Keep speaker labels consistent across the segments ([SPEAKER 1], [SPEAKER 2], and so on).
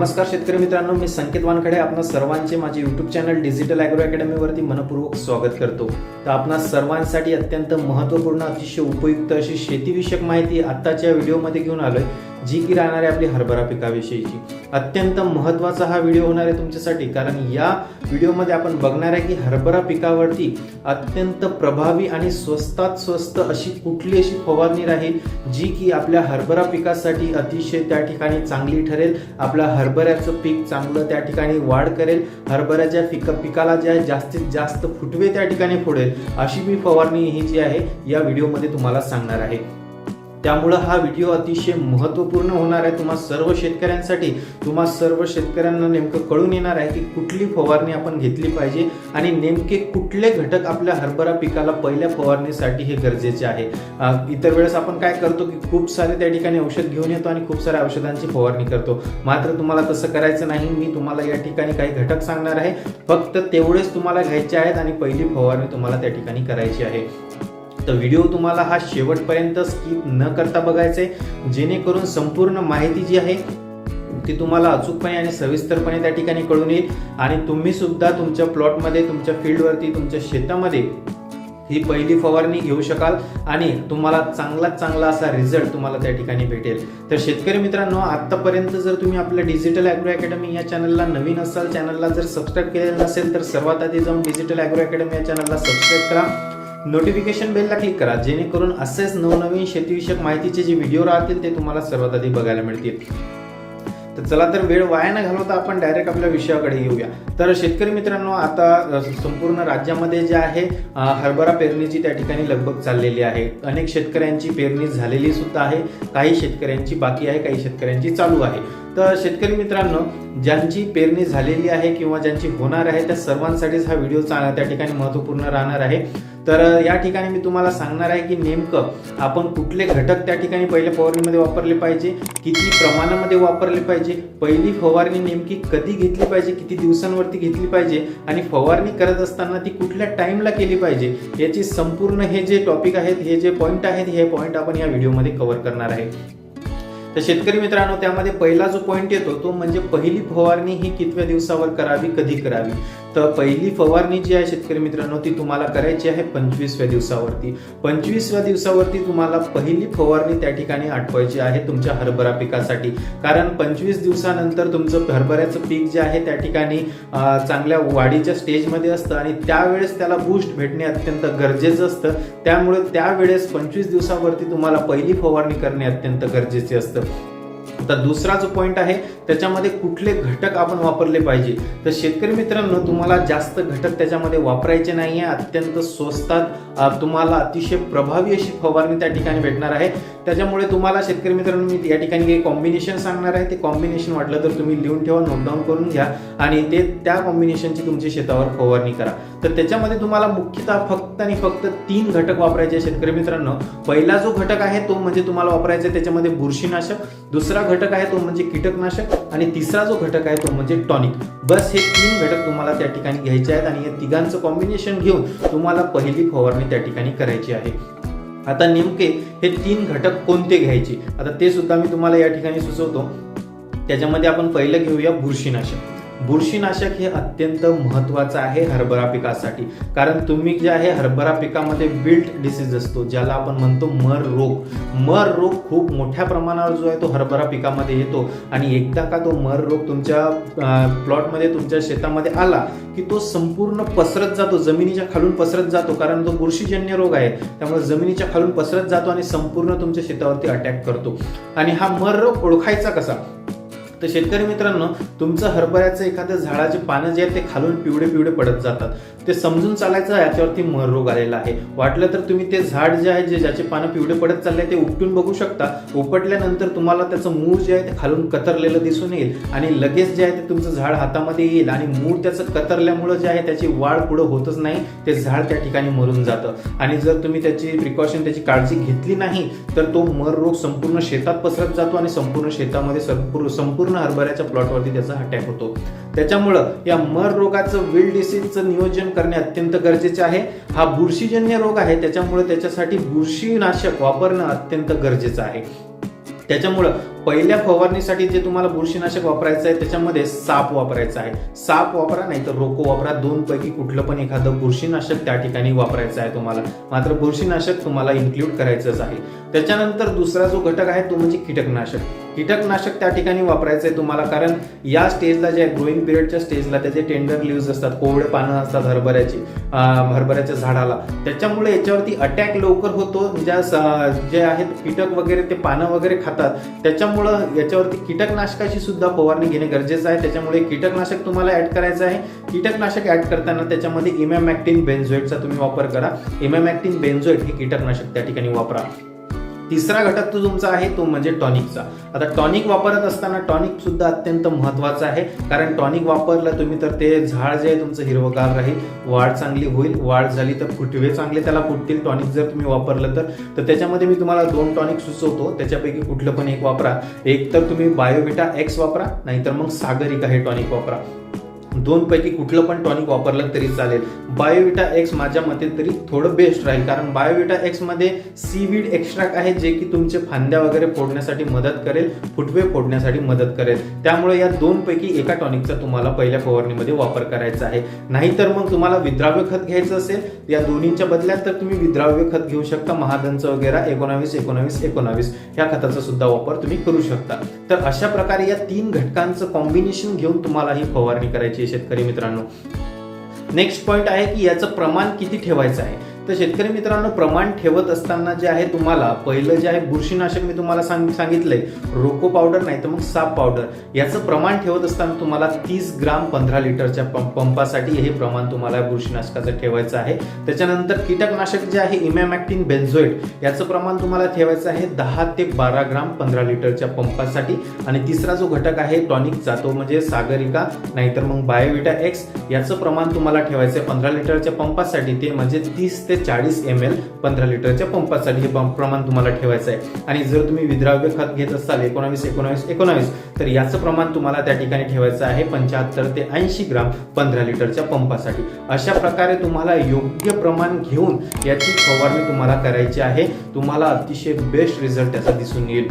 [SPEAKER 1] नमस्कार शेतकरी मित्रांनो मी संकेत वानखडे. आपण सर्वांचे माझे यूट्यूब चॅनल डिजिटल अॅग्रो अकॅडमीवरती मनपूर्वक स्वागत करतो. तर आपणा सर्वांसाठी अत्यंत महत्त्वपूर्ण अतिशय उपयुक्त अशी शेतीविषयक माहिती आत्ताच्या व्हिडिओमध्ये घेऊन आलोय जी की राहणार आहे आपली हरभरा पिकाविषयीची. अत्यंत महत्त्वाचा हा व्हिडिओ होणार आहे तुमच्यासाठी कारण या व्हिडिओमध्ये आपण बघणार आहे की हरभरा पिकावरती अत्यंत प्रभावी आणि स्वस्तात स्वस्त अशी कुठली अशी फवारणी राहील जी की आपल्या हरभरा पिकासाठी अतिशय त्या ठिकाणी चांगली ठरेल आपल्या हरभऱ्याचं पीक चांगलं त्या ठिकाणी वाढ करेल. हरभऱ्याच्या पिका पिकाला जे आहे जास्तीत जास्त फुटवे त्या ठिकाणी फोडेल. अशी मी फवारणी ही जी आहे या व्हिडिओमध्ये तुम्हाला सांगणार आहे. त्यामुळं हा व्हिडिओ अतिशय महत्त्वपूर्ण होणार आहे. तुम्हा सर्व शेतकऱ्यांसाठी तुम्हा सर्व शेतकऱ्यांना नेमकं कळून येणार आहे की कुठली फवारणी आपण घेतली पाहिजे आणि नेमके कुठले घटक आपल्या हरभरा पिकाला पहिल्या फवारणीसाठी हे गरजेचे आहे. इतर वेळेस आपण काय करतो की खूप सारे त्या ठिकाणी औषध घेऊन येतो आणि खूप साऱ्या औषधांची फवारणी करतो. मात्र तुम्हाला तसं करायचं नाही. मी तुम्हाला या ठिकाणी काही घटक सांगणार आहे. फक्त तेवढेच तुम्हाला घ्यायचे आहेत आणि पहिली फवारणी तुम्हाला त्या ठिकाणी करायची आहे. तर व्हिडिओ तुम्हाला हा शेवटपर्यंत स्किप न करता बघायचा आहे जेणेकरून संपूर्ण माहिती जी आहे ती तुम्हाला अचूकपणे आणि सविस्तरपणे त्या ठिकाणी कळून येईल. आणि तुम्ही सुद्धा तुमच्या प्लॉटमध्ये तुमच्या फील्डवरती तुमच्या शेतामध्ये ही पहिली फवारणी घेऊ शकाल आणि तुम्हाला चांगलात चांगला असा रिझल्ट तुम्हाला त्या ठिकाणी भेटेल. तर शेतकरी मित्रांनो आत्तापर्यंत जर तुम्ही आपल्या डिजिटल अॅग्रो अकॅडमी या चॅनलला नवीन असाल चॅनलला जर सबस्क्राईब केलेलं नसेल तर सर्वात आधी जाऊन डिजिटल अॅग्रो अकॅडमी या चॅनलला सबस्क्राईब करा. नोटिफिकेशन बेलला क्लिक करा जेणेकरून असेच नवनवीन शेतीविषयक माहितीचे जे व्हिडिओ राहतील ते तुम्हाला सर्वात आधी बघायला मिळतील. तर चला तर वेळ वाया न घालवता आपण डायरेक्ट आपल्या विषयाकडे येऊया. तर शेतकरी मित्रांनो आता संपूर्ण राज्यामध्ये जे आहे हरभरा पेरणीची त्या ठिकाणी लगबग चाललेली आहे. अनेक शेतकऱ्यांची पेरणी झालेली सुद्धा आहे. काही शेतकऱ्यांची बाकी आहे काही शेतकऱ्यांची चालू आहे. तर शेतकरी मित्रांनो ज्यांची पेरणी झालेली आहे किंवा ज्यांची होणार आहे त्या सर्वांसाठीच हा व्हिडिओ त्या ठिकाणी महत्त्वपूर्ण राहणार आहे. तर या ठिकाणी मी तुम्हाला सांगणार आहे की नेमकं आपण कुठले घटक त्या ठिकाणी पहिल्या फवारणीमध्ये वापरले पाहिजे किती प्रमाणामध्ये वापरले पाहिजे पहिली फवारणी नेमकी कधी घेतली पाहिजे किती दिवसांवरती घेतली पाहिजे आणि फवारणी करत असताना ती कुठल्या टाइमला केली पाहिजे याची संपूर्ण हे जे टॉपिक आहेत हे जे पॉईंट आहेत हे पॉईंट आपण या व्हिडिओमध्ये कव्हर करणार आहे. तर शेतकरी मित्रांनो त्यामध्ये पहिला जो पॉईंट येतो तो म्हणजे पहिली फवारणी ही कितव्या दिवसावर करावी कधी करावी? तर पहिली फवारणी जी आहे शेतकरी मित्रांनो ती तुम्हाला करायची आहे पंचवीसव्या दिवसावरती. पंचवीसव्या दिवसावरती तुम्हाला पहिली फवारणी त्या ठिकाणी आठवायची आहे तुमच्या हरभरा पिकासाठी. कारण पंचवीस दिवसानंतर तुमचं हरभऱ्याचं पीक जे आहे त्या ठिकाणी चांगल्या वाढीच्या स्टेजमध्ये असतं आणि त्यावेळेस त्याला बूस्ट भेटणे अत्यंत गरजेचं असतं. त्यामुळे त्यावेळेस पंचवीस दिवसावरती तुम्हाला पहिली फवारणी करणे अत्यंत गरजेचे असतं. आता दुसरा जो पॉईंट आहे त्याच्यामध्ये कुठले घटक आपण वापरले पाहिजे? तर शेतकरी मित्रांनो तुम्हाला जास्त घटक त्याच्यामध्ये वापरायचे नाही आहे अत्यंत स्वस्तात तुम्हाला अतिशय प्रभावी अशी फवारणी त्या ठिकाणी भेटणार आहे. त्याच्यामुळे तुम्हाला शेतकरी मित्रांनो मी या ठिकाणी काही कॉम्बिनेशन सांगणार आहे. ते कॉम्बिनेशन वाटलं तर तुम्ही लिहून ठेवा नोटडाऊन करून घ्या आणि ते त्या कॉम्बिनेशनची तुमच्या शेतावर फवारणी करा. तर त्याच्यामध्ये तुम्हाला मुख्यतः फक्त आणि फक्त तीन घटक वापरायचे शेतकरी मित्रांनो. पहिला जो घटक आहे तो म्हणजे तुम्हाला वापरायचा त्याच्यामध्ये बुरशीनाशक. दुसरा घटक आहे तो म्हणजे कीटकनाशक. आणि तिसरा जो घटक आहे तो म्हणजे टॉनिक. बस हे तीन घटक तुम्हाला त्या ठिकाणी घ्यायचे आहेत आणि या तिघांचं कॉम्बिनेशन घेऊन तुम्हाला पहिली फवारणी त्या ठिकाणी करायची आहे. आता नेमके हे तीन घटक कोणते घ्यायचे? आता ते सुद्धा मी तुम्हाला या ठिकाणी सुचवतो. त्याच्यामध्ये आपण पहिलं घेऊया बुरशीनाशक. बुरशीनाशक हे अत्यंत महत्त्वाचं आहे हरभरा पिकासाठी. कारण तुम्ही जे आहे हरभरा पिकामध्ये बिल्ट डिसीज असतो ज्याला आपण म्हणतो मर रोग. मर रोग खूप मोठ्या प्रमाणावर जो आहे तो हरभरा पिकामध्ये येतो. आणि एकदा का तो मर रोग तुमच्या प्लॉटमध्ये तुमच्या शेतामध्ये आला की तो संपूर्ण पसरत जातो जमिनीच्या खालून पसरत जातो कारण तो बुरशीजन्य रोग आहे. त्यामुळे जमिनीच्या खालून पसरत जातो आणि संपूर्ण तुमच्या शेतावरती अटॅक करतो. आणि हा मर रोग ओळखायचा कसा? तर शेतकरी मित्रांनो तुमचं हरभऱ्याचं एखाद्या झाडाचे पानं जे आहेत ते खालून पिवळे पिवळे पडत जातात. ते समजून चालायचं याच्यावरती मर रोग आलेला आहे. वाटलं तर तुम्ही ते झाड जे आहे जे ज्याचे पानं पिवळे पडत चालले ते उपटून बघू शकता. उपटल्यानंतर तुम्हाला त्याचं मूळ जे आहे ते खालून कतरलेलं दिसून येईल आणि लगेच जे आहे ते तुमचं झाड हातामध्ये येईल आणि मूळ त्याचं कतरल्यामुळं जे आहे त्याची वाढ पुढं होतच नाही ते झाड त्या ठिकाणी मरून जातं. आणि जर तुम्ही त्याची प्रिकॉशन त्याची काळजी घेतली नाही तर तो मर रोग संपूर्ण शेतात पसरत जातो आणि संपूर्ण शेतामध्ये संपूर्ण संपूर्ण हरभऱ्याच्या प्लॉटवरती त्याचा अटॅक होतो. त्याच्यामुळं या मर रोगाचं विल डिसीजचं नियोजन करणे अत्यंत गरजेचे आहे. हा बुरशीजन्य रोग आहे त्याच्यामुळे त्याच्यासाठी बुरशीनाशक वापरणं अत्यंत गरजेचं आहे. त्याच्यामुळं पहिल्या फवारणीसाठी जे तुम्हाला बुरशीनाशक वापरायचं आहे त्याच्यामध्ये साप वापरायचा आहे. साप वापरा नाही तर रोको वापरा. दोन पैकी कुठलं पण एखादं बुरशीनाशक त्या ठिकाणी वापरायचं आहे तुम्हाला. मात्र बुरशीनाशक तुम्हाला इन्क्ल्यूड करायचंच आहे. त्याच्यानंतर दुसरा जो घटक आहे तो म्हणजे कीटकनाशक. कीटकनाशक त्या ठिकाणी वापरायचं आहे तुम्हाला कारण या स्टेजला जे ग्रोईंग पिरियडच्या स्टेजला त्याचे टेंडर लिव्ज असतात कोवळे पानं असतात हरभऱ्याची हरभऱ्याच्या झाडाला. त्याच्यामुळे याच्यावरती अटॅक लवकर होतो. ज्या जे आहेत कीटक वगैरे ते पानं वगैरे खातात. त्याच्यामुळं याच्यावरती कीटकनाशकाची सुद्धा फवारणी घेणे गरजेचं आहे. त्याच्यामुळे कीटकनाशक तुम्हाला ऍड करायचं आहे. कीटकनाशक ऍड करताना त्याच्यामध्ये इमॅमॅक्टिन बेन्झोएटचा तुम्ही वापर करा. इमॅमॅक्टिन बेन्झोएट हे कीटकनाशक त्या ठिकाणी वापरा. तिसरा घटक तो तुमचा आहे तो म्हणजे टॉनिकचा. आता टॉनिक वापरत असताना टॉनिक सुद्धा अत्यंत महत्त्वाचा आहे. कारण टॉनिक वापरलं तुम्ही तर ते झाड जे आहे तुमचं हिरवगार राहील वाढ चांगली होईल वाढ झाली तर फुटवे चांगले त्याला फुटतील टॉनिक जर तुम्ही वापरलं तर. तर त्याच्यामध्ये मी तुम्हाला दोन टॉनिक सुचवतो त्याच्यापैकी कुठलं पण एक वापरा. एक तर तुम्ही बायोविटा एक्स वापरा नाहीतर मग सागरिका हे टॉनिक वापरा. दोनपैकी कुठलं पण टॉनिक वापरलं तरी चालेल. बायोविटा एक्स माझ्या मते तरी थोडं बेस्ट राहील कारण बायोविटा एक्समध्ये सीवीड एक्स्ट्रॅक्ट आहे जे की तुमचे फांद्या वगैरे फोडण्यासाठी मदत करेल फुटवे फोडण्यासाठी मदत करेल. त्यामुळे या दोनपैकी एका टॉनिकचा तुम्हाला पहिल्या फवारणीमध्ये वापर करायचा आहे. नाहीतर मग तुम्हाला विद्राव्य खत घ्यायचं असेल या दोन्हीच्या बदल्यात तर तुम्ही विद्राव्य खत घेऊ शकता महादनचं वगैरे एकोणावीस एकोणावीस एकोणावीस. ह्या खताचा सुद्धा वापर तुम्ही करू शकता. तर अशा प्रकारे या तीन घटकांचं कॉम्बिनेशन घेऊन तुम्हाला ही फवारणी करायची आहे शेतकरी मित्रांनो. नेक्स्ट पॉईंट आहे की याचं प्रमाण किती ठेवायचं आहे? तर शेतकरी मित्रांनो प्रमाण ठेवत असताना जे आहे तुम्हाला पहिलं जे आहे बुरशीनाशक मी तुम्हाला सांग सांगितलंय रोको पावडर नाही तर मग साप पावडर. याचं प्रमाण ठेवत असताना तुम्हाला तीस ग्राम पंधरा लिटरच्या पंप पंपासाठी हे प्रमाण तुम्हाला बुरशीनाशकाचं ठेवायचं आहे. त्याच्यानंतर कीटकनाशक जे आहे इमॅमॅक्टिन बेन्झोएट याचं प्रमाण तुम्हाला ठेवायचं आहे दहा ते बारा ग्राम पंधरा लिटरच्या पंपासाठी. आणि तिसरा जो घटक आहे टॉनिकचा तो म्हणजे सागरिका नाहीतर मग बायोविटा एक्स याचं प्रमाण तुम्हाला ठेवायचं ठेवायचे पंधरा लिटरच्या पंपासाठी ते म्हणजे तीस ते चाळीस एम एल पंधरा लिटरच्या पंपासाठी हे पंप प्रमाण तुम्हाला ठेवायचं आहे आणि जर तुम्ही विद्राव्य खत घेत असाल एकोणावीस एकोणावीस एकोणावीस तर याचं प्रमाण तुम्हाला त्या ठिकाणी ठेवायचं आहे पंच्याहत्तर ते ऐंशी ग्राम पंधरा लिटरच्या पंपासाठी. अशा प्रकारे तुम्हाला योग्य प्रमाण घेऊन याची फवारणी तुम्हाला करायची आहे. तुम्हाला अतिशय बेस्ट रिझल्ट त्याचा दिसून येईल.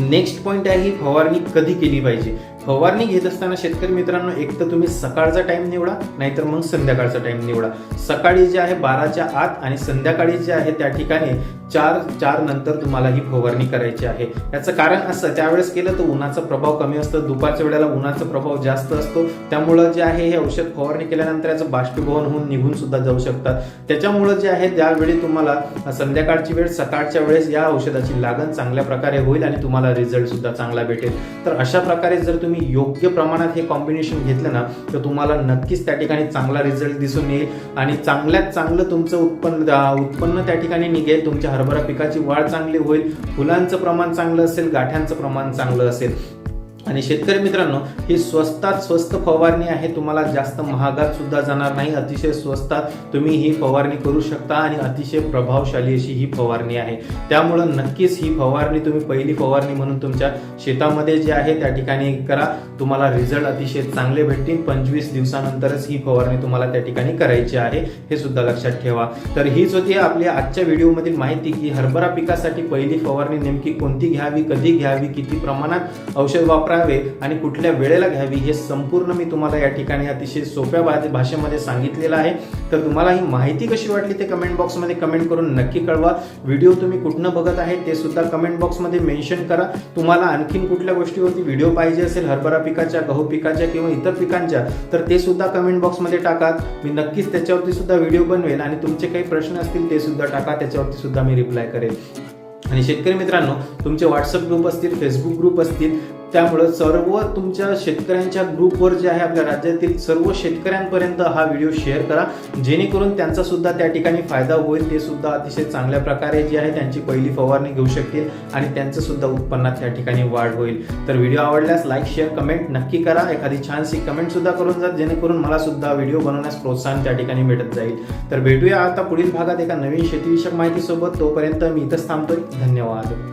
[SPEAKER 1] नेक्स्ट पॉईंट आहे ही फवारणी कधी केली पाहिजे? फवारणी घेत असताना शेतकरी मित्रांनो एक तर तुम्ही सकाळचा टाइम निवडा नाहीतर मग संध्याकाळचा टाइम निवडा. सकाळी जे आहे बाराच्या आत आणि संध्याकाळी जे आहे त्या ठिकाणी चार चार नंतर तुम्हाला ही फवारणी करायची आहे. याचं कारण असं त्यावेळेस केलं तर उन्हाचा प्रभाव कमी असतो दुपारच्या वेळेला उन्हाचा प्रभाव जास्त असतो. त्यामुळं जे आहे हे औषध फवारणी केल्यानंतर याचं बाष्पीभवन होऊन निघून सुद्धा जाऊ शकतात. त्याच्यामुळं जे आहे त्यावेळी तुम्हाला संध्याकाळची वेळ सकाळच्या वेळेस या औषधाची लागण चांगल्या प्रकारे होईल आणि तुम्हाला रिझल्ट सुद्धा चांगला भेटेल. तर अशा प्रकारे जर तुम्ही तुम्ही योग्य प्रमाणात हे कॉम्बिनेशन घेतलं ना तर तुम्हाला नक्कीच त्या ठिकाणी चांगला रिझल्ट दिसून येईल. आणि चांगल्यात चांगलं तुमचं उत्पन्न उत्पन्न त्या ठिकाणी निघेल. तुमच्या हरभरा पिकाची वाढ चांगली होईल. फुलांचं प्रमाण चांगलं असेल गाठ्यांचं प्रमाण चांगलं असेल. आणि शेतकरी मित्रांनो ही स्वस्तात स्वस्त फवारणी आहे तुम्हाला जास्त महागात सुद्धा जाणार नाही. अतिशय स्वस्तात तुम्ही ही फवारणी करू शकता आणि अतिशय प्रभावशाली अशी ही फवारणी आहे. त्यामुळं नक्कीच ही फवारणी तुम्ही पहिली फवारणी म्हणून तुमच्या शेतामध्ये जे आहे त्या ठिकाणी करा. तुम्हाला रिझल्ट अतिशय चांगले भेटतील. पंचवीस दिवसानंतरच ही फवारणी तुम्हाला त्या ठिकाणी करायची आहे हे सुद्धा लक्षात ठेवा. तर हीच होती आपल्या आजच्या व्हिडिओमधील माहिती की हरभरा पिकासाठी पहिली फवारणी नेमकी कोणती घ्यावी कधी घ्यावी किती प्रमाणात औषध करावे आणि कुठल्या वेळेला घ्यावी हे संपूर्ण मी तुम्हाला या ठिकाणी अतिशय सोप्या भाषेमध्ये सांगितलेलं आहे. तर तुम्हाला ही माहिती कशी वाटली ते कमेंट बॉक्समध्ये कमेंट करून नक्की कळवा. व्हिडिओ तुम्ही कुठनं बघत आहे ते सुद्धा कमेंट बॉक्समध्ये मेन्शन करा. तुम्हाला आणखीन कुठल्या गोष्टीवरती व्हिडिओ पाहिजे असेल हरभरा पिकाच्या गहू पिकाच्या किंवा इतर पिकांच्या तर ते सुद्धा कमेंट बॉक्समध्ये टाका. मी नक्कीच त्याच्यावरती सुद्धा व्हिडिओ बनवेल आणि तुमचे काही प्रश्न असतील ते सुद्धा टाका. त्याच्यावरती सुद्धा मी रिप्लाय करेल आणि शेतकरी मित्रांनो तुमचे व्हॉट्सअप ग्रुप असतील फेसबुक ग्रुप असतील त्यामुळं सर्व तुमच्या शेतकऱ्यांच्या ग्रुपवर जे आहे आपल्या राज्यातील सर्व शेतकऱ्यांपर्यंत हा व्हिडिओ शेअर करा. जेणेकरून त्यांचा सुद्धा त्या ठिकाणी फायदा होईल. ते सुद्धा अतिशय चांगल्या प्रकारे जे आहे त्यांची पहिली फवारणी घेऊ शकतील आणि त्यांचं सुद्धा उत्पन्नात त्या ठिकाणी वाढ होईल. तर व्हिडिओ आवडल्यास लाईक शेअर कमेंट नक्की करा. एखादी छानशी कमेंट सुद्धा करून जा जेणेकरून मला सुद्धा व्हिडिओ बनवण्यास प्रोत्साहन त्या ठिकाणी भेटत जाईल. तर भेटूया आता पुढील भागात एका नवीन शेतीविषयक माहितीसोबत. तोपर्यंत मी इथंच थांबतोय. धन्यवाद.